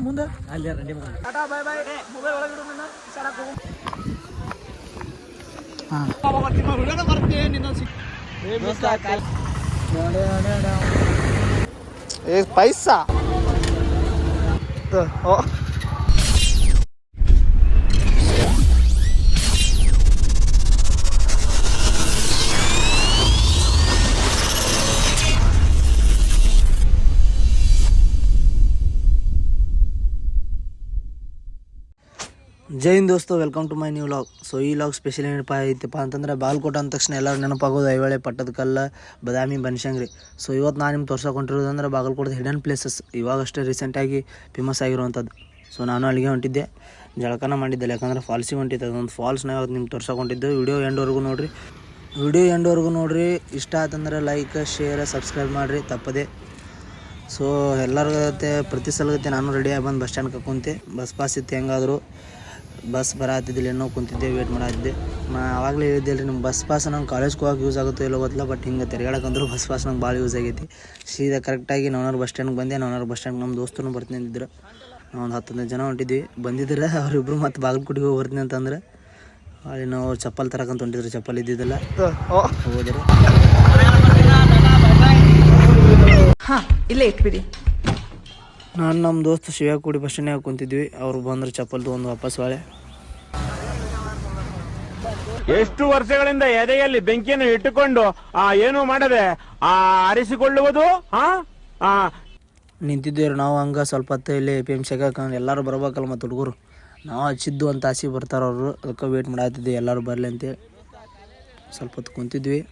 ಮುಂದೆ ಅಲ್ಲಿ ready tata bye bye mobile ಒಳಗೆ ಇಡು ನನ್ನ ಹುಷಾರಾಗಿ ಹೋಗು ಏ ಪೈಸಾ ಓ ಜೈ ಹಿಂದ್ ದೋಸ್ತು welcome to my new vlog so ಈ ಲಾಗ್ ಸ್ಪೆಷಲ್ ಏನಪ್ಪ ಐತಪ್ಪ ಅಂತಂದ್ರೆ ಬಾಲ್ಕೋಟ ಅಂದ ತಕ್ಷಣ ಎಲ್ಲರೂ ನೆನಪಾಗೋದು ಐವಳೆ ಪಟ್ಟದಕಲ್ಲ ಬದಾಮಿ ಬನಶಂಗ್ರಿ. ಸೊ ಇವತ್ತು ನಾನು ನಿಮ್ಗೆ ತೋರ್ಸೋಕೆ ಹೊಂಟಿರೋದಂದ್ರೆ ಬಾಗಲಕೋಟದ ಹಿಡನ್ ಪ್ಲೇಸಸ್ ಇವಾಗಷ್ಟೇ ರೀಸೆಂಟಾಗಿ ಫೇಮಸ್ ಆಗಿರುವಂಥದ್ದು ಸೊ ನಾನು ಅಲ್ಲಿಗೆ ಹೊಂಟಿದ್ದೆ. ಜಳಕನ ಮಾಡಿದ್ದೆ ಯಾಕಂದ್ರೆ ಫಾಲ್ಸಿಗೆ ಹೊಂಟಿದ್ದೆ. ಅದೊಂದು ಫಾಲ್ಸ್ನ ಇವತ್ತು ನಿಮ್ಗೆ ತೋರ್ಸೋಕೆ ಹೊಂಟಿದ್ದು ವಿಡಿಯೋ ಎಂಡ್ವರೆಗೂ ನೋಡಿರಿ. ವಿಡಿಯೋ ಎಂಡ್ವರೆಗೂ ನೋಡಿರಿ. ಇಷ್ಟ ಆತಂದ್ರೆ ಲೈಕ್ ಶೇರ್ ಸಬ್ಸ್ಕ್ರೈಬ್ ಮಾಡಿರಿ. ತಪ್ಪದೆ. ಸೊ ಎಲ್ಲರ ಜೊತೆ ಪ್ರತಿ ಸಲಗತ್ತೆ ನಾನು ರೆಡಿಯಾಗಿ ಬಂದು ಬಸ್ ಸ್ಟ್ಯಾಂಡ್ಗೆ ಕುಂತೆ. ಬಸ್ ಪಾಸ್ ಇತ್ತು ಹೆಂಗಾದ್ರು. ಬಸ್ ಬರತ್ತಿದ್ದಿಲ್ಲ ಏನೋ ಕುಂತಿದ್ದೆ ವೇಟ್ ಮಾಡತ್ತಿದ್ದೆ ನಾ ಆವಾಗಲೇ ಹೇಳಿದ್ದೆ ರೀ ನಮ್ಮ ಬಸ್ ಪಾಸ್ ನಂಗೆ ಕಾಲೇಜ್ಗೆ ಹೋಗೋಕೆ ಯೂಸ್ ಆಗುತ್ತೋ ಇಲ್ಲೋ ಗೊತ್ತಿಲ್ಲ ಬಟ್ ಹಿಂಗೆ ತಿರ್ಗಾಡಕ್ಕಂದ್ರೂ ಬಸ್ ಪಾಸ್ ನಂಗೆ ಭಾಳ ಯೂಸ್ ಆಗೈತಿ. ಸೀದಾ ಕರೆಕ್ಟಾಗಿ ನವನೂರು ಬಸ್ ಸ್ಟ್ಯಾಂಡ್ಗೆ ಬಂದೆ. ನವನೂರು ಬಸ್ ಸ್ಟ್ಯಾಂಡ್ ನಮ್ಮ ದೋಸ್ತನು ಬರ್ತೀನಿ ನಾವು ಒಂದು ಹತ್ತೊಂದು ಜನ ಹೊಂಟಿದ್ವಿ. ಬಂದಿದ್ರೆ ಅವರಿಬ್ಬರು ಮತ್ತು ಬಾಗಲಕೋಟಿಗೆ ಹೋಗಿ ಬರ್ತೀನಿ ಅಂತಂದ್ರೆ, ಅಲ್ಲಿ ನಾವು ಚಪ್ಪಲ್ ತರಕಂತ ಹೊಂಟಿದ್ರು, ಚಪ್ಪಲ್ ಇದ್ದಿದ್ದಿಲ್ಲ. ಹೋದ್ರೆ. ಹಾಂ, ಇಲ್ಲೇ ಇಟ್ಬಿಡಿ. ನಾನು ನಮ್ಮ ದೋಸ್ತ ಶಿವಕುಡಿ ಕೂಡಿ ಬಸ್ ಸ್ಟ್ಯಾಂಡ್ನಾಗ ಕುಂತಿದ್ವಿ. ಅವ್ರು ಬಂದ್ರೆ ಚಪ್ಪಲ್ ತಗೊಂಡು ವಾಪಸ್ ಹೊಳೆ. ಎಷ್ಟು ವರ್ಷಗಳಿಂದ ಎದೆಯಲ್ಲಿ ಬೆಂಕಿಯನ್ನು ಇಟ್ಟುಕೊಂಡು ಆ ಏನು ಮಾಡದೆ ಆ ಆರಿಸಿಕೊಳ್ಳುವುದು? ಆ? ಆ. ನಿಂತಿದ್ದೇವ್ರಿ ನಾವು ಹಂಗ ಸ್ವಲ್ಪ ಹೊತ್ತು ಇಲ್ಲಿ ಪಿ ಎಂ ಸಿಗಾಕಂದ್ರೆ ಎಲ್ಲರೂ ಬರ್ಬೇಕಲ್ಲ ಮತ್ತು ಹುಡುಗರು. ನಾವು ಹಚ್ಚಿದ್ದು ಅಂತ ಆಸೆ ಬರ್ತಾರೆ ಅವರು. ಅದಕ್ಕೆ ವೇಟ್ ಮಾಡತ್ತಿದ್ವಿ ಎಲ್ಲರೂ ಬರಲಿ ಅಂತೇಳಿ ಸ್ವಲ್ಪ ಹೊತ್ತು ಕುಂತಿದ್ವಿ.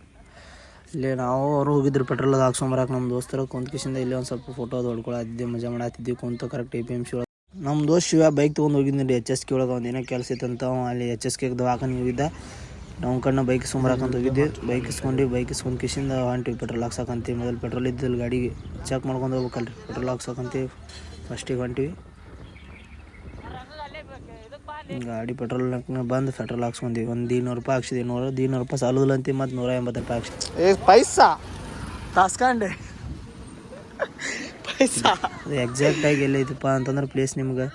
ಇಲ್ಲಿ ನಾವು ಅವರು ಹೋಗಿದ್ರು ಪೆಟ್ರೋಲ್ ಅದು ಹಾಕ್ಸೊಂಬರಕ್ಕೆ ನಮ್ಮ ದೋಸ್ತರು ಕುಂತ್ಕಿಸಿಂದ ಇಲ್ಲಿ ಒಂದು ಸ್ವಲ್ಪ ಫೋಟೋ ಅದು ಹೊಡ್ಕೊಳತ್ತಿದ್ವಿ ಮಜಾ ಮಾಡತ್ತಿದ್ವಿ ಕುಂತು correct A P M C ಒಳಗೆ. ನಮ್ಮ ದೋಸ್ತ ಶಿವ ಬೈಕ್ ತೊಗೊಂಡು ರೀ ಎಚ್ ಎಸ್ ಕೆ ಒಳಗೆ ಏನೋ ಕೆಲಸ ಇತ್ತಂತ ಅಲ್ಲಿ ಎಚ್ ಎಸ್ ಕೆ ದವಾಖಾನೆ ಹೋಗಿದ್ದ. ನಾವು ಕಣ್ಣು ಬೈಕ್ ಇಸ್ಕೊಂಬರಕಂತ ಹೋಗಿದ್ದೆ ಬೈಕ್ ಇಸ್ಕೊಂಡು ಬೈಕ್ ಇಸ್ಕೊಂಡು ಕಿಸಿಂದ ಹೊಂಟಿವಿ ಪೆಟ್ರೋಲ್ ಹಾಕ್ಸಕ್ಕಂತೀವಿ ಮೊದಲು ಪೆಟ್ರೋಲ್ ಇದ್ದಲ್ಲಿ ಗಾಡಿಗೆ ಚೆಕ್ ಮಾಡ್ಕೊಂಡು ಹೋಗ್ಬೇಕಲ್ರಿ ಪೆಟ್ರೋಲ್ ಹಾಕ್ಸಕಂತೀವಿ ಫಸ್ಟಿಗೆ ಹೊಂಟಿವಿ. ಗಾಡಿ ಪೆಟ್ರೋಲ್ ಬಂದು ಪೆಟ್ರೋಲ್ ಹಾಕ್ಸ್ಕೊಂಡಿ ಒಂದು ಇನ್ನೂರು ರೂಪಾಯಿ ಹಾಕ್ಸಿದ್ವಿ ನೂರ ಇನ್ನೂರು ರೂಪಾಯಿ ಸಾಲದಿಲ್ಲ ಅಂತ ಮತ್ತು ನೂರ ಎಂಬತ್ತು ರೂಪಾಯಿ ಹಾಕ್ಸಿ ಏ ಪೈಸಾ? ತಾಸ್ಕಂಡೆ ಪೈಸಾ? ಅದು ಎಕ್ಸಾಕ್ಟಾಗಿ ಎಲ್ಲೈತಪ್ಪ ಅಂತಂದ್ರೆ ಪ್ಲೇಸ್ ನಿಮ್ಗೆ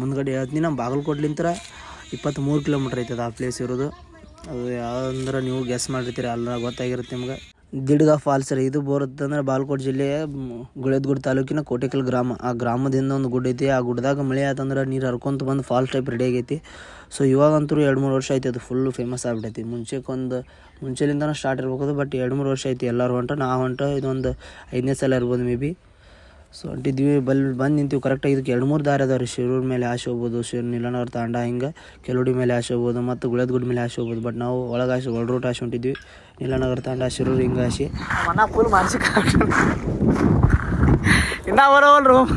ಮುಂದ್ಗಡೆ ಹೇಳ್ತೀನಿ ನಮ್ಮ ಬಾಗಲಕೋಟ್ಲಿಂತ್ರ ಇಪ್ಪತ್ತ್ಮೂರು ಕಿಲೋಮೀಟ್ರ್ ಐತದ ಆ ಪ್ಲೇಸ್ ಇರೋದು. ಅದು ಯಾವಂದ್ರೆ ನೀವು ಗೆಸ್ ಮಾಡಿರ್ತೀರಿ ಅಲ್ಲ ಗೊತ್ತಾಗಿರುತ್ತೆ ನಿಮ್ಗೆ. ದಿಡ್ಗ ಫಾಲ್ಸ್ ರೀ. ಇದು ಬರುತ್ತಂದ್ರೆ ಬಾಲ್ಕೋಟ್ ಜಿಲ್ಲೆಯ ಗುಳೇದಗುಡ್ ತಾಲೂಕಿನ ಕೋಟೆಕಲ್ ಗ್ರಾಮ. ಆ ಗ್ರಾಮದಿಂದ ಒಂದು ಗುಡ್ಡ ಐತಿ. ಆ ಗುಡ್ಡದಾಗ ಮಳೆ ಆತಂದ್ರೆ ನೀರು ಹರ್ಕೊಂತ ಬಂದು ಫಾಲ್ಸ್ ಟೈಪ್ ರೆಡಿ ಆಗೈತಿ. ಸೊ ಇವಾಗಂತೂ ಎರಡು ಮೂರು ವರ್ಷ ಐತಿ ಅದು ಫುಲ್ ಫೇಮಸ್ ಆಗ್ಬಿಟ್ಟೈತಿ. ಮುಂಚೆಕೊಂದು, ಮುಂಚೆಲಿಂದನೂ ಸ್ಟಾರ್ಟ್ ಇರ್ಬೇಕು ಬಟ್ ಎರಡು ಮೂರು ವರ್ಷ ಐತಿ ಎಲ್ಲರೂ ಹೊಂಟ. ನಾ ಹೊಂಟ, ಇದೊಂದು ಐದನೇ ಸಲ ಇರ್ಬೋದು ಮೇ ಬಿ ಸೊ ಹೊಂಟಿದ್ವಿ ಬಲ್ ಬಂದು ನಿಂತೀವಿ. ಕರೆಕ್ಟಾಗಿ ಇದಕ್ಕೆ ಎರಡು ಮೂರು ದಾರಿ ಅದಾವ ರೀ ಶಿರೂರ್ ಮೇಲೆ ಆಶೆ ಹೋಗ್ಬೋದು ಶಿರ್ ನಿಲನವ್ರ ತಾಂಡ ಹಿಂಗೆ, ಕೆಲುಡಿ ಮೇಲೆ ಆಶೆ ಹೋಗ್ಬೋದು ಮತ್ತು ಗುಳದಗುಡ್ ಮೇಲೆ ಆಶೆ ಹೋಗ್ಬೋದು. ಬಟ್ ನಾವು ಒಳಗೆ ಆಶೆ, ಒಳ ರೂಟ್ ಆಶೆ ಹೊಂಟಿದ್ವಿ. ನೀಲನಗರ ತಾಂಡ, ಶಿರೂರ್ ಹಿಂಗೆ ಆಶೆ. ಮನ ಫುಲ್ ಮಾನಸಿಕ ಇನ್ನ ಬರೋವಲ್ ರೂಮ್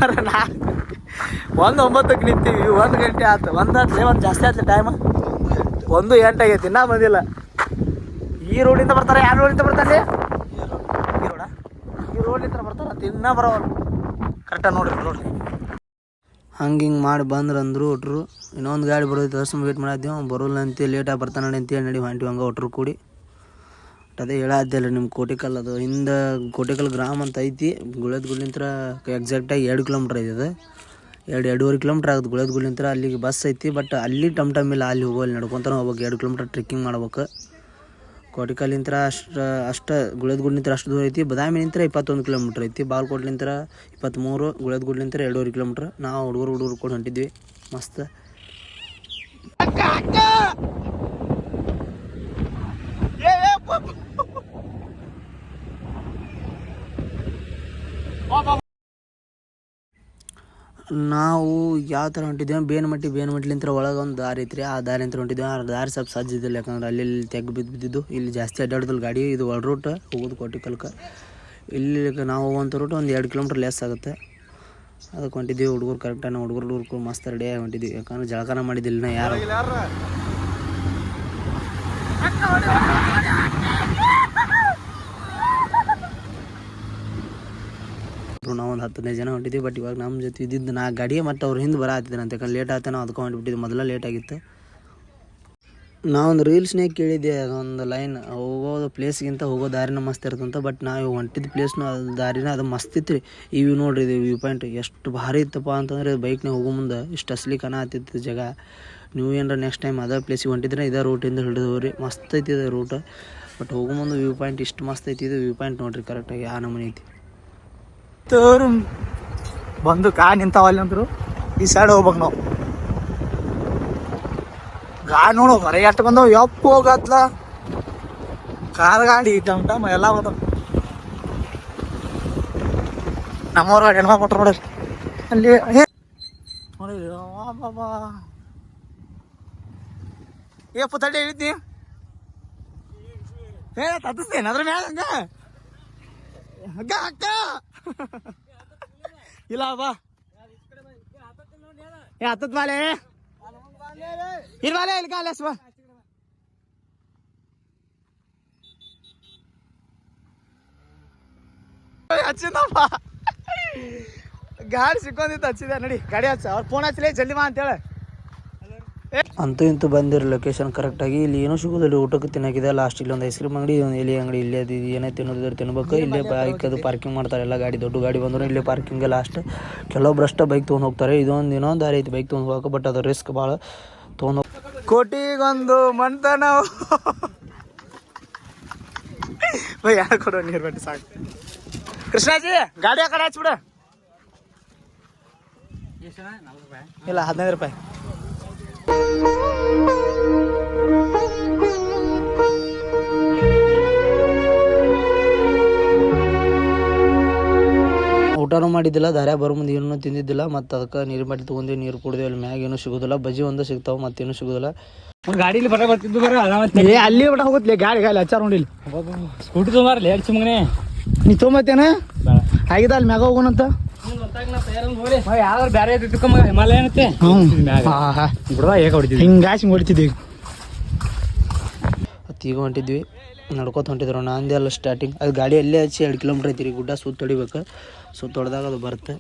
ಒಂದು ಒಂಬತ್ತಕ್ಕೆ ನಿಂತೀವಿ. ಒಂದು ಗಂಟೆ ಆಯ್ತು ಒಂದು ಹತ್ತು ಒಂದು ಜಾಸ್ತಿ ಆಯ್ತು ಟೈಮ್ ಒಂದು ಎಂಟು ಆಗೈತಿ, ಇನ್ನೂ ಬಂದಿಲ್ಲ. ಈ ರೋಡಿಂದ ಬರ್ತಾರೆ? ಯಾರು ರೋಡಿಂದ ಬರ್ತಾರೆ ಈ ರೋಡ ಈ ರೋಡಿಂದ ಬರ್ತಾರೆ? ಅಂತ ಇನ್ನೂ ಬರೋವಲ್ಲ ಕರೆಕ್ಟಾಗಿ ನೋಡ್ರಿ. ಹಂಗೆ ಹಿಂಗೆ ಮಾಡಿ ಬಂದ್ರೆ ಅಂದರು ಒಟ್ರು. ಇನ್ನೊಂದು ಗಾಡಿ ಬರೋದು ತರ್ಸ್ಕೊಂಡು ವೇಟ್ ಮಾಡಿದ್ದೆ ಬರೋಲ್ಲ ಅಂತ ಲೇಟಾಗಿ ಬರ್ತಾನೆ ಅಂತೇಳಿ ನಡಿ ಹೊಂಟಿವಿ ಹಂಗೆ ಒಟ್ರು ಕೂಡಿ. ಬಟ್ ಅದೇ ಹೇಳತ್ತಿಲ್ಲ ನಿಮ್ಮ ಕೋಟಿಕಲ್ ಅದು. ಹಿಂದೆ ಕೋಟಿಕಲ್ ಗ್ರಾಮ ಅಂತ ಐತಿ. ಗುಳದ ಗುಡ್ಲಿಂತ್ರ ಎಕ್ಸಾಕ್ಟಾಗಿ ಎರಡು ಕಿಲೋಮೀಟ್ರ್ ಐತೆ ಎರಡು, ಎರಡೂವರೆ ಕಿಲೋಮೀಟ್ರ್ ಆಗುತ್ತೆ ಗುಳದ ಗುಡ್ಲಿಂತ್ರ ಅಲ್ಲಿಗೆ ಬಸ್ ಐತಿ ಬಟ್ ಅಲ್ಲಿ ಟಮ್ ಟಮ್ ಇಲ್ಲ, ಅಲ್ಲಿ ಹೋಗೋಲ್ಲಿ ನಡ್ಕೊತಾನೆ ಹೋಗ್ಬೇಕು. ಎರಡು ಕಿಲೋಮೀಟ್ರ್ ಟ್ರೆಕ್ಕಿಂಗ್ ಮಾಡ್ಬೇಕು. ಕೋಟಿಕಲ್ಲಿಂತ್ರ ಅಷ್ಟು ಅಷ್ಟು ಗುಳದ ಗುಡ್ಲಿಂತ್ರ ಅಷ್ಟು ದೂರ ಐತಿ. ಬದಾಮಿ ನಿಂತರ ಇಪ್ಪತ್ತೊಂದು ಕಿಲೋಮೀಟ್ರ್ ಐತಿ. ಬಾಲ್ಕೋಟ್ಲಿಂತ್ರ ಇಪ್ಪತ್ತ್ಮೂರು ಗುಳದ ನಿಂತರ ಎರಡೂವರೆ ಕಿಲೋಮೀಟ್ರ್. ನಾವು ಹುಡುಗರು ಹುಡುಗರು ಕೂಡ ಹೊಂಟಿದ್ವಿ. ಮಸ್ತ್. ನಾವು ಯಾವ ಥರ ಹೊಂಟಿದ್ದೇವೆ? ಬೇನಮಟ್ಟಿ ಬೇನಮಟ್ಟಿಲಿಂತ್ರ ಒಳಗೆ ಒಂದು ದಾರಿ ಐತ್ರಿ. ಆ ದಾರಿ ಅಂತ ಹೊಂಟಿದ್ದೇವೆ. ಆ ದಾರಿ ಸ್ವಲ್ಪ ಸಜ್ಜಿದ್ದಿಲ್ಲ ಯಾಕಂದ್ರೆ ಅಲ್ಲಿ ಇಲ್ಲಿ ತೆಗ್ ಬಿದ್ದು ಬಿದ್ದಿದ್ದು. ಇಲ್ಲಿ ಜಾಸ್ತಿ ಅಡ್ಡಾಡ್ದಲ್ಲ ಗಾಡಿ. ಇದು ಒಳ ರೂಟ್ ಹೋಗೋದು ಕೋಟಿಕಲ್ಕ ಇಲ್ಲಿ ನಾವು ಹೋಗುವಂಥ ರೂಟ್ ಒಂದು ಎರಡು ಕಿಲೋಮೀಟ್ರ್ ಲೆಸ್ ಆಗುತ್ತೆ. ಅದಕ್ಕೆ ಹೊಂಟಿದ್ದೀವಿ. ಹುಡುಗರು ಕರೆಕ್ಟಾಗಿ ಹುಡುಗರು ಹುಡುಗರು ಮಸ್ತ್ ರೆಡಿಯಾಗಿ ಹೊಂಟಿದ್ದೀವಿ. ಯಾಕಂದ್ರೆ ಜಳಕನ ಮಾಡಿದ್ದಿಲ್ಲ ಇನ್ನ ಯಾರು ನಾವು ಒಂದು ಹತ್ತು ಹದಿನೈದು ಜನ ಹೊಂಟಿದ್ವಿ. ಬಟ್ ಇವಾಗ ನಮ್ಮ ಜೊತೆ ಇದ್ದಿದ್ದು ನಾ ಗಾಡಿಯೇ ಮತ್ತು ಅವ್ರು ಹಿಂದೆ ಬರತ್ತಿದ್ರು ಅಂತ. ಯಾಕಂದ್ರೆ ಲೇಟ್ ಆಯ್ತು ನಾವು ಅದಕ್ಕೆ ಹೊಂಟ್ಬಿಟ್ಟಿದ್ದು. ಮೊದಲ ಲೇಟ್ ಆಗಿತ್ತು. ನಾವೊಂದು ರೀಲ್ಸ್ನೇ ಕೇಳಿದ್ದೆ, ಅದೊಂದು ಲೈನ್ ಹೋಗೋದು ಪ್ಲೇಸ್ಗಿಂತ ಹೋಗೋ ದಾರಿನ ಮಸ್ತ್ ಇರ್ತಂತ ಬಟ್ ನಾವು ಹೊಂಟಿದ್ದು ಪ್ಲೇಸ್ನ ಅದು ದಾರಿನ ಅದು ಮಸ್ತ್ ಇತ್ತು ರೀ. ವ್ಯೂ ನೋಡ್ರಿ, ಇದು ವ್ಯೂ ಪಾಯಿಂಟ್ ಎಷ್ಟು ಭಾರಿ ಇತ್ತಪ್ಪ ಅಂತಂದ್ರೆ ಬೈಕ್ನಾಗ ಹೋಗೋ ಮುಂದೆ ಇಷ್ಟು ಅಸ್ಲಿ ಕನ ಆತಿತ್ತು ಜಾಗ. ನೀವು ಏನಾರ ನೆಕ್ಸ್ಟ್ ಟೈಮ್ ಅದೇ ಪ್ಲೇಸಿಗೆ ಹೊಂಟಿದ್ರೆ ಇದೇ ರೂಟಿಂದ ಹಿಡಿದು ರೀ ಮಸ್ತ್ ಐತಿ ಇದು ರೂಟ್ ಬಟ್ ಹೋಗೋ ಮುಂದೆ ವ್ಯೂ ಪಾಯಿಂಟ್ ಇಷ್ಟು ಮಸ್ತ್ ಐತಿ. ಇದು ವ್ಯೂ ಪಾಯಿಂಟ್ ನೋಡ್ರಿ ಕರೆಕ್ಟಾಗಿ ಆ ನಮೂನಿ ಐತಿ. ತೋರು ಬಂದು ಕಾ ನಿಂತಾವಲ್ಲಿ ಅಂದ್ರು, ಈ ಸೈಡ್ ಹೋಗ್ಬೇಕು ನಾವು. ಗಾಡಿ ನೋಡು, ಹೊರಗೆ ಎಷ್ಟು ಬಂದವು. ಯಪ್ಪ ಹೋಗತ್ಲ. ಕಾರ್ ಗಾಡಿ ಟಮ್ ಟಮ್ ಎಲ್ಲ ಬಂದವು ನಮ್ಮವ್ರ ಗಾಡಿ ಹೆಣ್ಮಕ್ಳು ಕೊಟ್ರು ನೋಡ್ರಿ ಅಲ್ಲಿ ನೋಡಿ ಬಾಬಾ ಏ ಪುತ್ತಡ್ಡಿ ಹೇಳಿದ್ದಿ? ಏ ತತ್ತಿಸ್ತೇನೆ ಅದ್ರ ಮ್ಯಾಗ ಹಂಗ. ಹಗ್ಗ ಅಕ್ಕ. ಇಲ್ಲ, ಬಾ. ಏ ಹತ್ತದ ಬಾಲೆ. ಇರ್ವಾಲೆ, ಇಲ್ಲಿ ಕಾಲೇಸ್ ಬಾ. ಹಚ್ಚಿದಪ್ಪ ಗಾಡಿ ಸಿಕ್ಕೊಂಡಿತ್ತು ಹಚ್ಚಿದೆ ನಡಿ, ಗಾಡಿ ಹಚ್ಚ. ಅವ್ರು ಫೋನ್ ಹಚ್ಚಲೇ ಜಲ್ದಿ ಬಾ ಅಂತೇಳ. ಅಂತೂ ಇಂತೂ ಬಂದಿರೋ ಲೊಕೇಶನ್ ಕರೆಕ್ಟಾಗಿ ಇಲ್ಲಿ ಏನೂ ಸಿಗೋದಿಲ್ಲ ಊಟಕ್ಕೆ ತಿನ್ನೋಕಿದೆ ಲಾಸ್ಟ್ ಇಲ್ಲಿ ಒಂದು ಐಸ್ ಕ್ರೀಮ್ ಅಂಗಡಿ ಒಂದು ಎಲೆ ಅಂಗಡಿ. ಇಲ್ಲೇ ಅದು ಇದು ಏನೇ ತಿನ್ನೋದಿದ್ರೆ ತಿನ್ಬೇಕು. ಇಲ್ಲೇ ಬೈಕ್ ಅದು ಪಾರ್ಕಿಂಗ್ ಮಾಡ್ತಾರೆ ಎಲ್ಲ ಗಾಡಿ ದೊಡ್ಡ ಗಾಡಿ ಬಂದ್ರು ಇಲ್ಲೇ ಪಾರ್ಕಿಂಗ್ ಲಾಸ್ಟ್ ಕೆಲವೊಬ್ರು ಅಷ್ಟೇ ಬೈಕ್ ತೊಗೊಂಡು ಹೋಗ್ತಾರೆ. ಇದೊಂದು ಇನ್ನೊಂದು ದಾರಿ ಐತಿ ಬೈಕ್ ತೊಗೊಂಡು ಹೋಗೋಕೆ ಬಟ್ ಅದು ರಿಸ್ಕ್ ಭಾಳ ತೊಗೊಂಡು ಕೋಟಿಗೊಂದು ಮಂತನ. ಬೈ ಯಾರು ಕೊಡೋ ನೀರು ಬಟ್ಟಿ ಸಾಕು. ಕೃಷ್ಣಾಜಿ ಗಾಡಿ ಆ ಕಡೆ ಹಚ್ಬಿಡ. ಇಲ್ಲ ಹದಿನೈದು ರೂಪಾಯಿ. ಊಟನೂ ಮಾಡಿದ್ದಿಲ್ಲ ದಾರ್ಯಾಗ ಬರೋ ಮುಂದೆ ಏನೂ ತಿಂದಿದ್ದಿಲ್ಲ ಮತ್ತು ಅದಕ್ಕೆ ನೀರು ಮಾಡಿ ತೊಗೊಂಡು ನೀರು ಕುಡಿದ್ವಿ ಅಲ್ಲಿ ಮ್ಯಾಗ ಏನೂ ಸಿಗೋದಿಲ್ಲ. ಬಜ್ಜಿ ಒಂದು ಸಿಗ್ತಾವೆ ಮತ್ತೇನು ಸಿಗೋದಿಲ್ಲ. ಗಾಡಿಲಿ ಬರ ಬರ್ತಿದ್ದು ಬರ ಏ ಅಲ್ಲಿ ಬಟ ಹೋಗುತ್ತೆ ಗಾಡಿ ಗಾಡಿ ಹಚ್ಚಾರ ನೋಡಿಲ್ಲ ಸ್ಕೂಟಿ ತೊಗೊಂಬಾರ್ಲಿ ಎರಡು ಸುಮ್ಮನೆ. ನೀ ತೊಗೊಂಬತ್ತೇನ? ಆಗಿದ ಅಲ್ಲಿ ಮ್ಯಾಗ ಹೋಗೋಣಂತ ಯಾವ್ದಾರು ಬೇರೆ ತಿಳ್ಕೊಂಬ ಹಿಮಾಲಯ ಏನತ್ತೆ? ಹ್ಞೂ. ಮ್ಯಾಗ. ಬಿಡುವ ಹೇಗೆ ಹೊಡಿತಿದ್ವಿ ಹಿಂಗಾಸಿ ಹೊಡಿತಿದ್ದೀವಿ ಮತ್ತು ಈಗ ಹೊಂಟಿದ್ವಿ. ನಡ್ಕೊತ ಹೊಂಟಿದ್ರು. ನಂದೇ ಅಲ್ಲ ಸ್ಟಾರ್ಟಿಂಗ್ ಅದು ಗಾಡಿ ಅಲ್ಲೇ ಹಚ್ಚಿ ಎರಡು ಕಿಲೋಮೀಟ್ರ್ ಐತಿ ರೀ ಗುಡ್ಡ ಸುತ್ತ ಹೊಡಿಬೇಕು. ಸುತ್ತ ಹೊಡೆದಾಗ ಅದು ಬರುತ್ತೆ.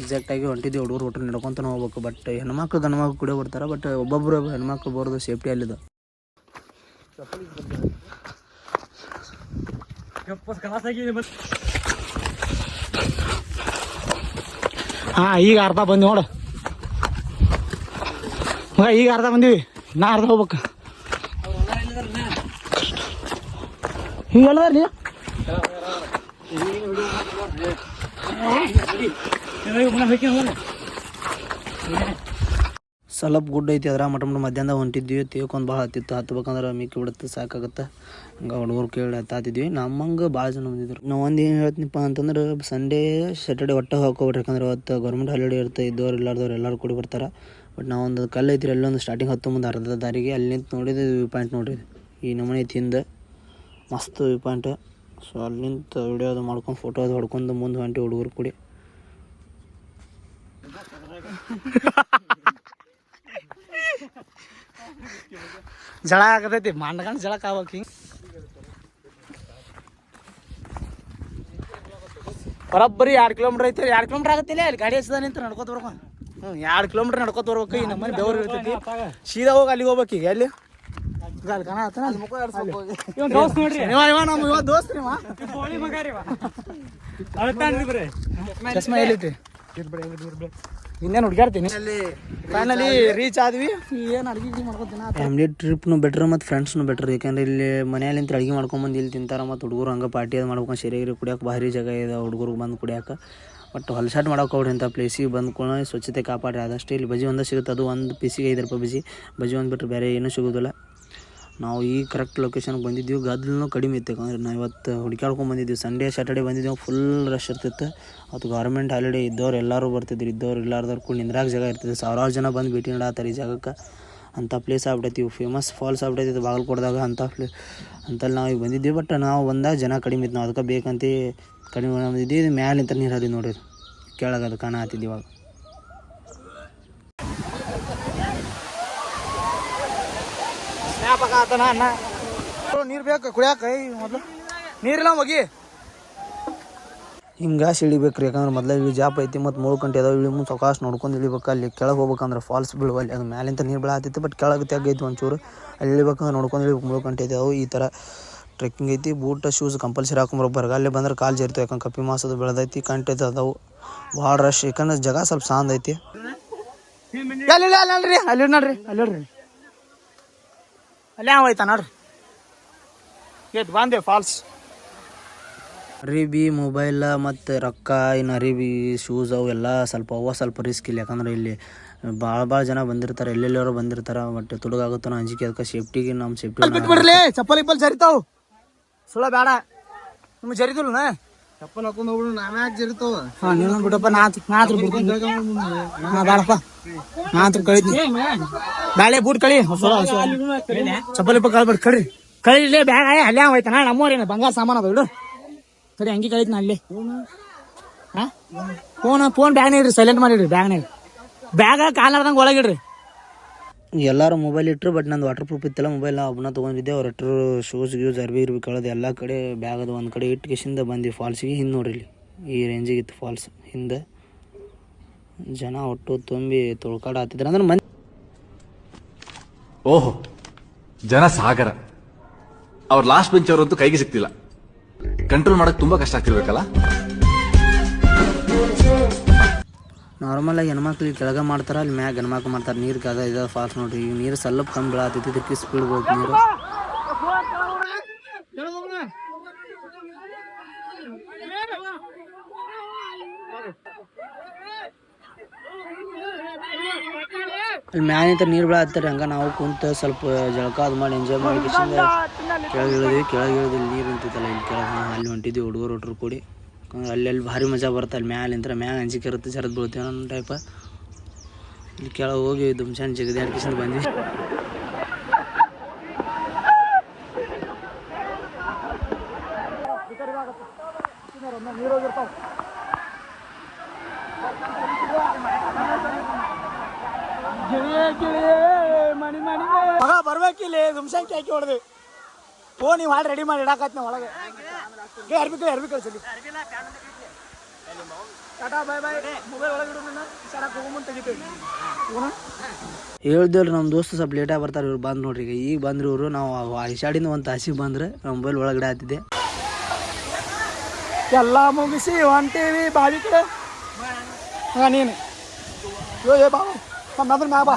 ಎಕ್ಸಾಕ್ಟಾಗಿ ಹೊಂಟಿದ್ವಿ. ಹುಡುಗರು ಹೊಟ್ಟು ನಡ್ಕೊತಾನೆ ಹೋಗ್ಬೇಕು. ಬಟ್ ಹೆಣ್ಮಕ್ಳು ಗಣ್ಮಕ್ಳು ಮಕ್ಳು ಕೂಡ ಬರ್ತಾರೆ. ಬಟ್ ಒಬ್ಬೊಬ್ಬರು ಹೆಣ್ಮಕ್ಳು ಬರೋದು ಸೇಫ್ಟಿ ಅಲ್ಲಿದೆ. ಹಾ ಈಗ ಅರ್ಧ ಬಂದಿ ನೋಡು ಮಗ ಈಗ ಅರ್ಧ ಬಂದೀವಿ ನಾ ಅರ್ಧ ಹೋಗ್ಬೇಕು ಈಗ ಎಲ್ಲದಾರ್ಲಿ ಸ್ವಲ್ಪ ಗುಡ್ ಐತಿ ಅದ್ರ ಮಟ ಮಟ ಮಧ್ಯಾಹ್ನ ಹೊಂಟಿದ್ವಿ ತೇಕೊಂದು ಭಾಳ ಹತ್ತಿತ್ತು, ಹತ್ಬೇಕಂದ್ರೆ ಮಿಕ್ಕಿ ಬಿಡುತ್ತೆ, ಸಾಕಾಗುತ್ತೆ. ಹಂಗೆ ಹುಡುಗರು ಕೇಳಿ ಹತ್ತಾತಿದ್ವಿ ನಮ್ಮಂಗೆ ಭಾಳ ಜನ ಬಂದಿದ್ರು. ನಾವು ಒಂದು ಏನು ಹೇಳ್ತೀನಪ್ಪ ಅಂತಂದ್ರೆ ಸಂಡೇ ಸ್ಯಾಟರ್ಡೆ ಒಟ್ಟು ಹಾಕೋಬಿಟ್ರಿ ಯಾಕಂದ್ರೆ ಅವತ್ತು ಗೌರ್ಮೆಂಟ್ ಹಾಲಿಡೇ ಇರುತ್ತೆ ಇದ್ದವ್ರು ಇಲ್ಲಾರ್ದವ್ರು ಎಲ್ಲರೂ ಕೂಡಿ ಬರ್ತಾರೆ. ಬಟ್ ನಾವೊಂದು ಕಲ್ಲು ಐತ್ರಿ ಅಲ್ಲೊಂದು ಸ್ಟಾರ್ಟಿಂಗ್ ಹತ್ತು ಮುಂದೆ ಅರ್ಧ ದಾರಿಗೆ ಅಲ್ಲಿ ನಿಂತು ನೋಡಿದ್ದು ವ್ಯೂ ಪಾಯಿಂಟ್ ನೋಡ್ರಿ. ಈ ನಮ್ಮನೆ ತಿಂದ ಮಸ್ತ್ ವ್ಯೂ ಪಾಯಿಂಟ್ ಸೊ ಅಲ್ಲಿ ನಿಂತು ವಿಡಿಯೋ ಅದು ಮಾಡ್ಕೊಂಡು ಫೋಟೋ ಅದು ಹೊಡ್ಕೊಂಡು ಮುಂದೆ ಹೊಂಟಿ ಹುಡುಗರು ಕೂಡಿ. ಜಳ ಆಗತೈತಿ ಮಂಡ್ಕೊಂಡು ಜಳಕ್ಕೆ ಆಗ್ಬೇಕು ಹಿಂಗೆ. ಬರೋಬ್ಬರಿ ಎರಡು ಕಿಲೋಮೀಟ್ರ್ ಐತೆ ಎರಡು ಕಿಲೋಮೀಟ್ರ್ ಆಗತ್ತಿಲ್ಲ ಅಲ್ಲಿ ಗಾಡಿ ಹಚ್ಚದ ನಿಂತು ನಡ್ಕೋತ ಬರ್ಬೇಕು ಹ್ಞೂ ಎರಡು ಕಿಲೋಮೀಟ್ರ್ ನಡ್ಕೋತ ಬರ್ಬೇಕು ಈ ನಮ್ಮನೆ ಬೆವರು ಇರ್ತೈತಿ. ಸೀದಾ ಹೋಗಿ ಅಲ್ಲಿಗೆ ಹೋಗ್ಬೇಕು ಈಗ ಎಲ್ಲಿ? ಅಲ್ಲಿ ಕಣ ಆತನ ಅಲ್ಲಿ. ದೋಸ್ತ್ ನೋಡ್ರಿ. ಇವ ಇವ ನಮ್ಮ ಇವ ದೋಸ್ತ್ ಇವ. ಹೋಳಿ ಮಗ ರೀ ಇವ. ಅಳ್ತಾನ್ರಿ ಬರೀ ಚಸ್ಮಾ ಎಲ್ಲೈತಿ ಇನ್ನೇನು ಹುಡ್ಗಾಡ್ತೀನಿ ಫೈನಲಿ ರೀಚ್ ಆದ್ವಿ. ಏನು ಅಡುಗೆ ಮಾಡ್ಕೊತೀನಿ ಫ್ಯಾಮಿಲಿ ಟ್ರಿಪ್ನು ಬೆಟ್ರ್ ಮತ್ತು ಫ್ರೆಂಡ್ಸ್ನು ಬೆಟ್ರ್ ಯಾಕಂದ್ರೆ ಇಲ್ಲಿ ಮನೆಯಲ್ಲಿಂತ ಅಡುಗೆ ಮಾಡ್ಕೊಂಬಂದು ಇಲ್ಲಿ ತಿಂತಾರೆ ಮತ್ತು ಹುಡುಗರು ಹಂಗೆ ಪಾರ್ಟಿ ಅದು ಮಾಡ್ಕೊಂಡು ಸರಿಯಾಗಿ ಕುಡಿಯೋಕೆ ಭಾರಿ ಜಾಗ ಇದೆ ಹುಡುಗರು ಬಂದು ಕುಡಿಯೋಕೆ. ಬಟ್ ಹೊಲ್ಸಾಟ್ ಮಾಡೋಕೆ ಹೋಗ್ರಿ ಇಂಥ ಪ್ಲೇಸಿಗೆ ಬಂದ್ಕೊಂಡು ಸ್ವಚ್ಛತೆ ಕಾಪಾಡ್ರಿ. ಆದಷ್ಟು ಇಲ್ಲಿ ಬಜಿ ಒಂದೇ ಸಿಗುತ್ತೆ ಅದು ಒಂದು ಪೀಸಿಗೆ ಐದು ರೂಪಾಯಿ ಬಜಿ. ಬಜಿ ಒಂದು ಬಿಟ್ಟರೆ ಬೇರೆ ಏನೂ ಸಿಗೋದಿಲ್ಲ. ನಾವು ಈ ಕರೆಕ್ಟ್ ಲೊಕೇಶನ್ಗೆ ಬಂದಿದ್ದೀವಿ. ಗದ್ದಲೂ ಕಡಿಮೆ ಇತ್ತು. ಯಾಕಂದ್ರೆ ನಾವು ಇವತ್ತು ಹುಡುಕಾಡ್ಕೊಂಡು ಬಂದಿದ್ದೀವಿ. ಸಂಡೇ ಸ್ಯಾಟರ್ಡೇ ಬಂದಿದ್ದೀವಿ. ಫುಲ್ ರಶ್ ಇರ್ತಿತ್ತು. ಅದು ಗೌರ್ಮೆಂಟ್ ಹಾಲಿಡೇ ಇದ್ದವ್ರು ಎಲ್ಲರೂ ಬರ್ತಿದ್ರು. ಇದ್ದವ್ರು ಇಲ್ಲಾರ್ದವ್ರು ಕೂಡ ನಿಂದ್ರಾಗ ಜಾಗ ಇರ್ತದೆ ಸಾವಿರಾರು ಜನ ಬಂದು ಭೇಟಿ ನೀಡಾತಾರೆ ಈ ಜಾಗಕ್ಕೆ. ಅಂಥ ಪ್ಲೇಸ್ ಆಗ್ಬಿಟ್ಟೈತಿ ಫೇಮಸ್ ಫಾಲ್ಸ್ ಆಗ್ಬಿಟ್ಟೈತಿ ಇದು ಬಾಗಲಕೋಟದಾಗ ಅಂಥ ಪ್ಲೇ ಅಂತಲ್ಲಿ ನಾವು ಈಗ ಬಂದಿದ್ದೀವಿ. ಬಟ್ ನಾವು ಬಂದಾಗ ಜನ ಕಡಿಮೆ ಇತ್ತು. ನಾವು ಅದಕ್ಕೆ ಬೇಕಂತ ಕಡಿಮೆ ಬಂದಿದ್ದೀವಿ. ಇದು ಮ್ಯಾಲಿಂತ ನೀರು ಹರಿದು ನೋಡಿರಿ. ಕೆಳಗೆ ಅದು ಕಾಣ ಇವಾಗ. ಸ್ನ್ಯಾಪ್ ಆತನ ಅಣ್ಣ ನೀರು ಬೇಕು ಕುಡಿಯಾಕ? ಮೊದಲು. ನೀರಿಲ್ಲ ಹೋಗಿ ಹಿಂಗೆ ಇಳಿಬೇಕು ರೀ ಯಾಕಂದ್ರೆ ಮೊದಲೇ ಇಳಿ ಜಾಪ್ ಐತಿ ಮತ್ತು ಮೂರು ಗಂಟೆ ಅದಾವ ಇಳಿ ಮುಂದೆ ಸವಕಾಶ ನೋಡ್ಕೊಂಡು ಇಳಿಬೇಕು. ಅಲ್ಲಿ ಕೆಳಗೆ ಹೋಗ್ಬೇಕಂದ್ರೆ ಫಾಲ್ಸ್ ಬೀಳುವಲ್ಲಿ ಅದು ಮ್ಯಾಲಿಂದ ನೀರು ಬೀಳತ್ತಿತ್ತು ಬಟ್ ಕೆಳಗೆ ತೆಗೈತಿ ಒಂಚೂರು. ಅಲ್ಲಿ ಇಳಿಬೇಕಂದ್ರೆ ನೋಡ್ಕೊಂಡು ಇಳಿಬೇಕು ಮೂರು ಗಂಟೆ ಇದಾವೆ ಈ ಥರ ಟ್ರೆಕ್ಕಿಂಗ್ ಐತಿ. ಬೂಟ್ ಶೂಸ್ ಕಂಪಲ್ಸರಿ ಹಾಕೊಂಬರೋ ಅಲ್ಲಿ ಬಂದ್ರೆ ಕಾಲು ಜರಿತು ಯಾಕಂದ್ರೆ ಕಪ್ಪಿ ಮಾಸದ ಬೆಳೆದೈತಿ ಕಂಟೆ ಅದಾವು. ಭಾಳ ರಶ್ ಯಾಕಂದ್ರೆ ಜಾಗ ಸ್ವಲ್ಪ ಸಾಂದ್ ಐತಿ. ಇಲ್ಲ ಅಲ್ಲಿ ನೋಡ್ರಿ ಅಲ್ಲಿ ನೋಡ್ರಿ ಅಲ್ಲಿ ನೋಡ್ರಿ. ಅವ ಬಂದೆ ಫಾಲ್ಸ್ ಅರಿಬಿ ಮೊಬೈಲ್ ಮತ್ತು ರೊಕ್ಕ ಇನ್ನು ಅರಿಬಿ ಶೂಸ್ ಅವು ಎಲ್ಲ ಸ್ವಲ್ಪ ಅವ ಸ್ವಲ್ಪ ರಿಸ್ಕ್ ಇಲ್ಲ. ಯಾಕಂದ್ರೆ ಇಲ್ಲಿ ಭಾಳ ಭಾಳ ಜನ ಬಂದಿರ್ತಾರೆ ಎಲ್ಲೆಲ್ಲರೂ ಬಂದಿರ್ತಾರೆ ಬಟ್ ತುಡುಗಾಗುತ್ತೋ ಅಂಜಿಕೆ ಅದಕ್ಕೆ ಸೇಫ್ಟಿಗೆ ನಮ್ಮ ಸೇಫ್ಟಿ ಬಿಟ್ಬಿಡ್ಲಿ ಚಪ್ಪಲಿ ಇಪ್ಪಲ್ ಜರಿತಾವು. ಸುಳ ಬೇಡ. ನಿಮ್ಗೆ ಜರಿದಿಲ್ಲ ಚಪ್ಪಲ್ ಹಾಕೊಂಡು ಹೋಗ್ಬಿಡು ನಾವೇ ಯಾಕೆ ಜರಿತಾವ. ಹಾ ನೀನು ಬಿಡಪ್ಪ ನಾ ನಾ ಹತ್ರ ಬಿಡ್ತೀನಿ. ಹಾ ಬೇಡಪ್ಪ ನಾ ಹತ್ರ ಕಳಿತೀನಿ. ಬ್ಯಾಳೆ ಬೂಟ್ ಕಳಿ. ಸುಳ ಚಪ್ಪಲ್ ಇಪ್ಪ ಕಳ್ಬಿಡ್ ಕಳ್ರಿ ಕಳಿಲಿ ಬ್ಯಾಗ ಅಲ್ಲೇ ಹೋಯ್ತಾನ. ನಮ್ಮೂರಿನ ಬಂಗಾರ ಸಾಮಾನು ಅದ ಇಡು. ಸರಿ ಹಂಗೆ ಕಳಿತೀನಿ ಅಲ್ಲಿ. ಹಾ? ಫೋನ್ ಫೋನ್ ಬ್ಯಾಗ್ನಾಗ ಇಡ್ರಿ ಸೈಲೆಂಟ್ ಮಾಡಿಡ್ರಿ ಬ್ಯಾಗ್ನಾಗ ಬ್ಯಾಗ ಕಾಲಾರ್ದಂಗೆ ಒಳಗಿಡ್ರಿ ಎಲ್ಲರೂ ಮೊಬೈಲ್ ಇಟ್ಟರು ಬಟ್ ನಂದು ವಾಟರ್ ಪ್ರೂಫ್ ಇತ್ತಲ್ಲ ಮೊಬೈಲ್ ಒಬ್ಬನ ತೊಗೊಂಡಿದ್ದೆ. ಅವ್ರು ಇಟ್ಟರು ಶೂಸ್ ಗ್ಯೂಸ್ ಅರ್ಬಿ ಇರ್ಬಿ ಕಳೆದು. ಎಲ್ಲ ಕಡೆ ಅದು ಒಂದು ಕಡೆ ಇಟ್ಟು ಕಿಶಿಂದ ಬಂದು ಫಾಲ್ಸಿಗೆ ಹಿಂದೆ ನೋಡಿರಿ ಈ ರೇಂಜಿಗೆ ಇತ್ತು ಫಾಲ್ಸ್ ಹಿಂದೆ ಜನ ಒಟ್ಟು ತುಂಬಿ ತುಳ್ಕಾಡ ಹತ್ತಿದ್ರು ಅಂದ್ರೆ ಮಂದಿ ಓಹೋ, ಜನ ಸಾಗರ. ಅವ್ರ ಲಾಸ್ಟ್ ಬೆಂಚ್ ಅವರಂತೂ ಕೈಗೆ ಸಿಗ್ತಿಲ್ಲ. ಕಂಟ್ರೋಲ್ ಮಾಡಕ್ ತುಂಬಾ ಕಷ್ಟ ಆಗ್ತಿರ್ಬೇಕಲ್ಲ? ನಾರ್ಮಲಾಗಿ ಹೆಣ್ಮಕ್ಳಿಗೆ ಕೆಳಗೆ ಮಾಡ್ತಾರೆ, ಅಲ್ಲಿ ಮ್ಯಾಗ ಹೆಣ್ಮಕ್ಳು ಮಾಡ್ತಾರೆ. ನೀರು ಕದ ಇದೆ ಫಾಸ್ಟ್ ನೋಡ್ರಿ. ಈಗ ನೀರು ಸ್ವಲ್ಪ ಕಮ್ಮಿ ಬೀಳತ್ತೈತಿ ಇದಕ್ಕೆ ಸ್ಪೀಡ್ ಹೋಗಿ ನೀರು. ಅಲ್ಲಿ ಮ್ಯಾಲಿಂದ ನೀರು ಬೀಳತ್ತಾರೆ, ಹಂಗ ನಾವು ಕುಂತ ಸ್ವಲ್ಪ ಜಳಕ ಅದು ಮಾಡಿ ಎಂಜಾಯ್ ಮಾಡಿ ಕೆಳಗೆ ಇಳಿದ್ವಿ. ಕೆಳಗೆ ಇಳಿದು ಇಲ್ಲಿ ನೀರು ನಿಂತೈತಲ್ಲ ಇಲ್ಲಿ ಕೆಳಗೆ. ಅಲ್ಲಿ ಹೊಂಟಿದ್ವಿ ಹುಡುಗರು ಹುಡುಗರು ಕೂಡಿ. ಯಾಕಂದ್ರೆ ಅಲ್ಲಿ ಅಲ್ಲಿ ಭಾರಿ ಮಜಾ ಬರುತ್ತೆ. ಅಲ್ಲಿ ಮ್ಯಾಲೆ ನಿಂತ್ರೆ ಮ್ಯಾಗ ಅಂಜಿಕೆ ಇರುತ್ತೆ, ಜರದ್ ಬೀಳ್ತೀವಿ ಅನ್ನೋ ಟೈಪ ಇಲ್ಲಿ ಕೆಳಗೆ ಹೋಗಿ ದುಮ್ಸಾನ್ ಜಿಗದೆ ಕಿಶಿಂದ ಬಂದ್ವಿ. ಮಗ ಬರ್ಬೇಕಿಲ್ಲಿ ದುಮ್ಸಂಖ್ಯೆ ಹಾಕಿ ಹೊಡೆದು. ಫೋನ್ ನೀವು ಹಾಳು ರೆಡಿ ಮಾಡಿ, ಇಡಾಕತ್ನ ಒಳಗೆ. ಏ ಅರ್ಬಿ ಕಳಿ ಅರ್ಬಿ ಕಳಿಸಲಿ ಟಾಟಾ ಬಾಯ್ ಬಾಯ್. ಮೊಬೈಲ್ ಒಳಗೆ ಇಡು ನನ್ನ. ಸಡಕ್ ಹೋಗ್ಮಂತ ತೆಗಿತೀವಿ. ಹೋಗೋಣ ಹೇಳ್ದೇವ್ರಿ ನಮ್ಮ ದೋಸ್ತ ಸ್ವಲ್ಪ ಲೇಟಾಗಿ ಬರ್ತಾರೆ ಇವ್ರು ಬಂದ್ ನೋಡ್ರಿ. ಈಗ ಈಗ ಬಂದ್ರೆ ಇವರು ನಾವು ಐಶಾಡಿಂದ ಒಂದು ತಾಸಿಗೆ ಬಂದ್ರೆ ನಮ್ಮ ಮೊಬೈಲ್ ಒಳಗಡೆ ಆತಿದೆ ಎಲ್ಲ ಮುಗಿಸಿ ಹೊಂಟೀವಿ ಬಾವಿ ಕಡೆ. ಹಾಂ ನೀನು. ಯೋ ಏ ಬಾ ನಮ್ಮ ಅದ್ರ ಮ್ಯಾಗ ಬಾ.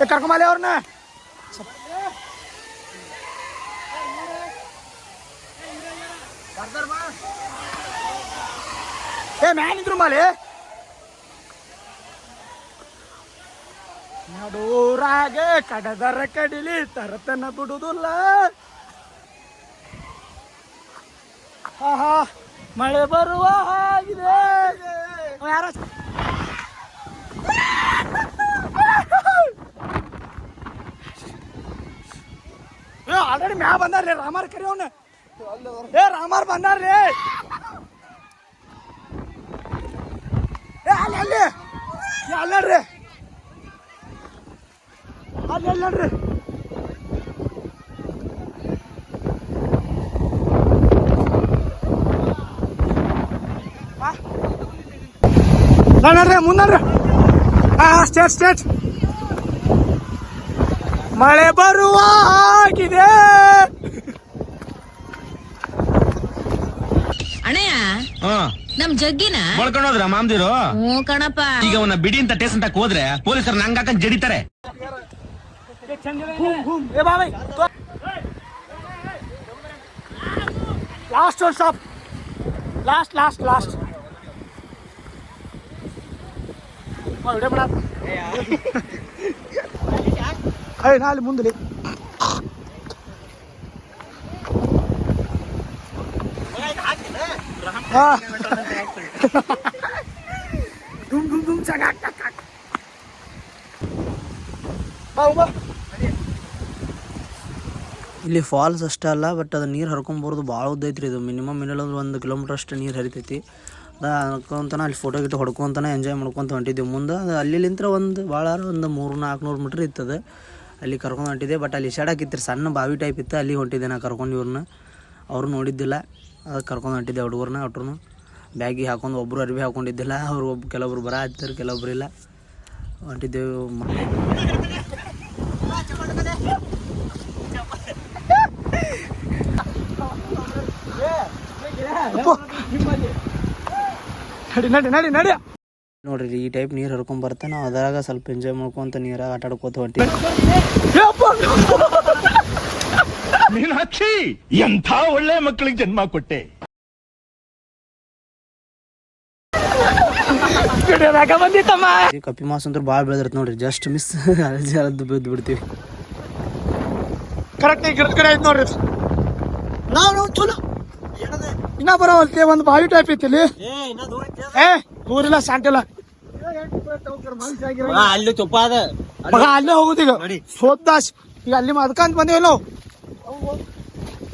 ಏ ಕರ್ಕೊಂಬಲ್ಲಿ ಅವ್ರನ್ನ ಏ, ಮ್ಯಾನ್ ಇದ್ರು ಮಾಲೆ. ನಡೂರಾಗೆ ಕಡದರ ಕಡಿಲಿ ತರತನ ಬಿಡುದಿಲ್ಲ ಆಹಾ, ಮಳೆ ಬರುವ ಹಾಗಿದೆ. ಯಾರೋ ಆಲ್ರೆಡಿ ಮ್ಯಾ ಬಂದಾರ್ರಿ ರಾಮಾರ್ ಕರಿ ಅವನು ಏ ರಾಮಾರ್ ಬಂದಾರ್ರಿ ಏ ಅಲ್ಲಿ ಅಲ್ಲಿ. ಏ, ಅಲ್ಲಿ ನೋಡ್ರಿ. ಅಲ್ಲಿ ಅಲ್ಲಿ ನೋಡ್ರಿ. ಮುಂದ್ರಿ ಹಾ ಸ್ಟೇಟ್ ಸ್ಟೇಟ್ ಮಳೆ ಬರುವ ಹಾಗಿದೆ ನಮ್ ಜಗ್ಗಿನ? ಬಳ್ಕೊಂಡೋದ್ರ ಮಾಮ್ದಿರು? ಹ್ಞೂ ಕಣಪ್ಪ. ಈಗ ಅವನ್ನ ಬಿಡಿ ಅಂತ ಟೇಸ್ ಅಂತ ಹೋದ್ರೆ ಪೊಲೀಸರು ನಂಗ ಹಾಕಂಡ್ ಜಡಿತಾರೆ. Last one stop last last last video ಬಿಡ. ಅಯ್ಯ ನಾಳೆ ಮುಂದೆ ಬಾ ಇಲ್ಲಿ ಫಾಲ್ಸ್ ಅಷ್ಟೇ ಅಲ್ಲ ಬಟ್ ಅದು ನೀರು ಹರ್ಕೊಂಬರೋದು ಭಾಳ ಉದ್ದ ಐತ್ರಿ ಇದು. ಮಿನಿಮಮ್ ಏನಿಲ್ಲ ಒಂದು ಕಿಲೋಮೀಟರ್ ಅಷ್ಟು ನೀರು ಹರಿತೈತಿ. ಅನ್ಕೊಂತಾನೆ ಅಲ್ಲಿ ಫೋಟೋ ಗಿಟ್ಟು ಹೊಡ್ಕೊಂತಾನೆ ಎಂಜಾಯ್ ಮಾಡ್ಕೊಂತ ಹೊಂಟಿದ್ದೀವಿ ಮುಂದೆ ಅಲ್ಲಿಲಿಂತ್ರ ಒಂದು ಭಾಳ ಒಂದು ಮೂರು ನಾಲ್ಕುನೂರು ಮೀಟ್ರ್ ಇತ್ತದ. ಅಲ್ಲಿ ಕರ್ಕೊಂಡು ಹೊಂಟಿದೆ ಬಟ್ ಅಲ್ಲಿ ಇಷ್ಟಾಡಕ್ಕಿತ್ತು ಸಣ್ಣ ಬಾವಿ ಟೈಪ್ ಇತ್ತು, ಅಲ್ಲಿ ಹೊಂಟಿದ್ದೆ ನಾ ಕರ್ಕೊಂಡು ಇವ್ರನ್ನ ಅವ್ರು ನೋಡಿದ್ದಿಲ್ಲ. ಅದಕ್ಕೆ ಕರ್ಕೊಂಡು ಹೊಂಟಿದ್ದೆ ಹುಡುಗರನ್ನ ಒಟ್ರು ಬ್ಯಾಗಿಗೆ ಹಾಕೊಂಡು ಒಬ್ಬರು ಅರ್ಬಿ ಹಾಕೊಂಡಿದ್ದಿಲ್ಲ ಅವ್ರು ಒಬ್ಬ ಕೆಲವೊಬ್ರು ಬರ ಹತ್ತಿರ ಕೆಲವೊಬ್ರು ಇಲ್ಲ. ಹೊಂಟಿದ್ದೆವು ಮ- ನಡಿ ನಡಿ ನಡಿ ನಡಿ. ನೋಡ್ರಿ ಈ ಟೈಪ್ ನೀರು ಹರ್ಕೊಂಡ್ ಬರ್ತಾನೆ ಅದ್ರಾಗ ಸ್ವಲ್ಪ ಎಂಜಾಯ್ ಮಾಡ್ಕೊಂತ ನೀರಾಗ ಆಟ ಆಡ್ಕೋತ ಹೊಂಟಿ ಮೀನಾಕ್ಷಿ ಎಂಥ ಒಳ್ಳೆ ಮಕ್ಕಳಿಗೆ ಜನ್ಮ ಕೊಟ್ಟೆ? ಕಪ್ಪಿ ಮಾಸ್ ಅಂದ್ರೆ ಭಾಳ ಬೆಳೆದಿರತ್ ನೋಡ್ರಿ ಜಸ್ಟ್ ಮಿಸ್ ಬಿದ್ದು ಬಿಡ್ತೀವಿ. ಕರೆಕ್ಟ್ ಗಿಡದ ಕಡೆ ಐತ್ ನೋಡ್ರಿ. ನಾವು ಚಲೋ. ಇನ್ನ ಬರೋವಲ್ತಿ ಒಂದು ಬಾವಿ ಟೈಪ್ ಐತಿ ಇಲ್ಲಿ. ಏ ಊರಿಲ್ಲ ಸಾಂಟಿಲ್ಲ ಅಲ್ಲಿ ತುಪ್ಪ ಅದ. ಮಗ ಅಲ್ಲೇ ಹೋಗುದೀಗ ಸೋದ್ದಾಶ್ ಈಗ ಅಲ್ಲಿ ಅದಕ್ಕಂತ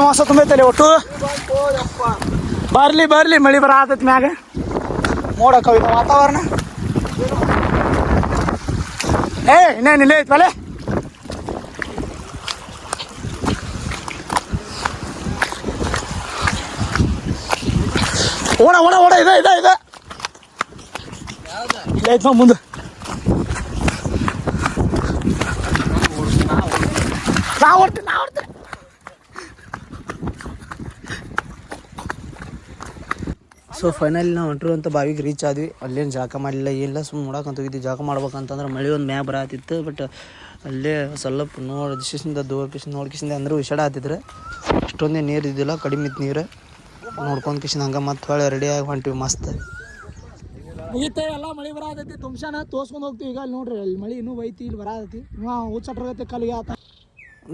ಕಪ್ಪಿ ಮಾಸ ತುಂಬೈತಲ್ಲಿ ಒಟ್ಟು? ಬರ್ಲಿ ಬರ್ಲಿ, ಮಳಿ ಬರ ಆತತ್ ಮ್ಯಾಗ. ಕವಿದ ವಾತಾವರಣ. ಏ, ಇನ್ನೇನು ಇಲ್ಲೇ ಐತ್ ಬಲೆ ಓಡ ಓಡ ಓಡ, ಇದೆ ಇದೆ ಇದೆ. ಇಲ್ಲೇ ಐತ್ ಮುಂದೆ ನಾ ಓಡ್ತೀನಿ ನಾ ಓಡ್ತೀನಿ ಸೊ ಫೈನಲಿ ನಾವು ಹೊಂಟ್ರು ಅಂತ ಬಾವಿಗೆ ರೀಚ್ ಆದ್ವಿ. ಅಲ್ಲೇನು ಜಾಕ ಮಾಡಲಿಲ್ಲ ಏನಿಲ್ಲ ಸುಮ್ಮನೆ ನೋಡಕ್ಕೆ ಹೋಗಿದ್ವಿ. ಜಾಕ ಮಾಡ್ಬೇಕಂತಂದ್ರೆ ಮಳೆ ಒಂದು ಮ್ಯಾ ಬರತ್ತಿತ್ತು ಬಟ್ ಅಲ್ಲೇ ಸ್ವಲ್ಪ ನೋಡಿ ದಿಶಿಂದ ದೂರ ಕಿಶಿಂದ ನೋಡಿ ಕಿಶಿಂದ ಅಂದ್ರೆ ವಿಷಾಡ ಆತಿದ್ರೆ. ಅಷ್ಟೊಂದೇ ನೀರು ಇದ್ದಿಲ್ಲ ಕಡಿಮೆ ಇತ್ತು ನೀರು. ನೋಡ್ಕೊಂಡು ಕಿಶಿಂದ ಹಂಗೆ ಮತ್ತೆ ಹೊಳೆ ರೆಡಿಯಾಗಿ ಹೊಂಟಿವಿ ಮಸ್ತ್. ಮುಗಿತೆ ಎಲ್ಲ ಮಳೆ ಬರತೈತಿ. ತುಮ್ಸಾನ ತೋರ್ಸ್ಕೊಂಡು ಹೋಗ್ತೀವಿ. ಈಗ ಅಲ್ಲಿ ನೋಡ್ರಿ ಅಲ್ಲಿ ಮಳೆ ಇನ್ನೂ ಬೈತಿ ಇಲ್ಲಿ ಬರತೈತಿ. ಹೂಚಟ್ರಗತ್ತೆ ಕಲಿಗೆ ಕಲ್ಲಿಗೆ ಆತ.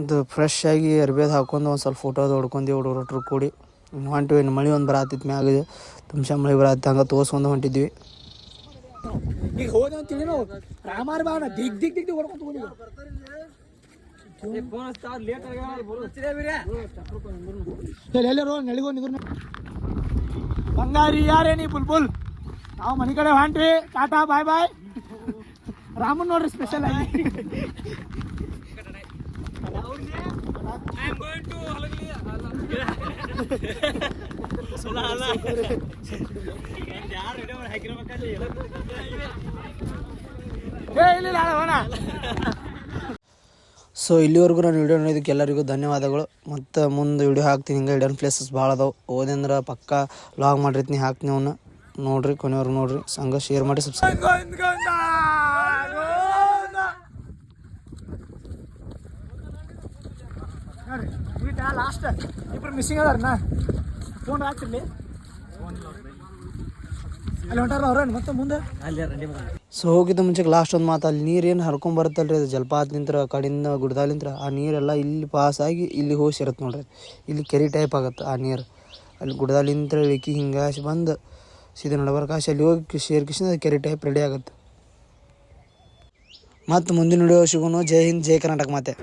ಒಂದು ಫ್ರೆಶ್ ಆಗಿ ಅರ್ಬೇದು ಹಾಕೊಂಡು ಒಂದು ಸ್ವಲ್ಪ ಫೋಟೋ ಹೊಡ್ಕೊಂಡು ಹುಡುಗರು ಕೂಡಿ. ಹೊಂಟಿವಿ ಇನ್ನು ಮಳೆ ಒಂದು ಬರತ್ತಿತ್ತು ಮ್ಯಾಗ ತುಮ್ಸ ಮಳೆ ಬರತ್ತೆ ಹಂಗೆ ತೋರ್ಸ್ಕೊಂಡು ಹೊಂಟಿದ್ವಿ. ಈಗ ಹೋದೆ ಅಂತೇಳಿ ನಾವು. ರಾಮಾರ ಬಾಣ ದಿಗ್ ದಿಗ್ ದಿಗ್ ದಿಗ್ ಹೊಡ್ಕೊಂತ ಎಲ್ಲರೂ ನೆಳಿಗೋ ನಿದ್ರು ಬಂಗಾರಿ ಯಾರೇ ನೀ ಬುಲ್ಬುಲ್ ನಾವು ಮನೆ ಕಡೆ ಹೊಂಟ್ವಿ. ಟಾಟಾ ಬಾಯ್ ಬಾಯ್. ರಾಮನ್ ನೋಡ್ರಿ ಸ್ಪೆಷಲ್ ಆಗಿ ಏ ಇಲ್ಲ ಇಲ್ಲ ಹೋಣ ಸೊ ಇಲ್ಲಿವರೆಗೂ ನಾನು ವಿಡಿಯೋ ನೋಡೋದಕ್ಕೆ ಎಲ್ಲರಿಗೂ ಧನ್ಯವಾದಗಳು. ಮತ್ತು ಮುಂದೆ ವಿಡಿಯೋ ಹಾಕ್ತೀನಿ ಹಿಂಗೆ ಹಿಡನ್ ಪ್ಲೇಸಸ್ ಭಾಳ ಅದಾವೆ. ಓದೇಂದ್ರ ಪಕ್ಕ ಲಾಗ್ ಮಾಡಿರ್ತೀನಿ ಹಾಕ್ತೀನಿ ಅವನ್ನ ನೋಡ್ರಿ ಕೊನೆಯವ್ರಿಗೆ ನೋಡ್ರಿ. ಸಂಘ ಶೇರ್ ಮಾಡಿ ಸಬ್ಸ್ಕ್ರೈಬ್ ಲಾಸ್ಟ್ ಇಬ್ರು ಮಿಸ್ಸಿಂಗ್ ಅದಾರನ ಫೋನ್ ಹಾಕ್ತಿರ್ಲಿ? ಅಲ್ಲಿ ಹೊಂಟಾರ ಅವ್ರೇನು? ಮತ್ತೆ ಮುಂದೆ? ಸೊ ಹೋಗಿದ್ದ ಮುಂಚೆಗೆ ಲಾಸ್ಟ್ ಒಂದು ಮಾತು ಅಲ್ಲಿ ನೀರು ಏನು ಹರ್ಕೊಂಡ್ ಬರುತ್ತಲ್ರಿ? ಅದು ಜಲಪಾತ ನಿಂತ್ರ ಕಡಿಂದ ಗುಡ್ದಾಲಿಂತ್ರ ಆ ನೀರೆಲ್ಲ ಇಲ್ಲಿ ಪಾಸ್ ಆಗಿ ಇಲ್ಲಿ ಹೋಗಿ ಸೇರತ್ತೆ ನೋಡ್ರಿ. ಇಲ್ಲಿ ಕೆರೆ ಟೈಪ್ ಆಗುತ್ತೆ ಆ ನೀರು. ಅಲ್ಲಿ ಗುಡ್ದಾಲಿಂತ್ರ ಇಳಿಕಿ ಹಿಂಗಾಸಿ ಬಂದು ಸೀದಾ ನಡಬರ್ಕಾಶಿ ಅಲ್ಲಿ ಹೋಗಿ ಸೇರ್ಕಿಸಿದ ಕೆರೆ ಟೈಪ್ ರೆಡಿ ಆಗುತ್ತೆ ಮತ್ತು ಮುಂದಿನ ವಿಡಿಯೋ ಸಿಗೋನು. ಜೈ ಹಿಂದ್ ಜೈ ಕರ್ನಾಟಕ ಮಾತೆ.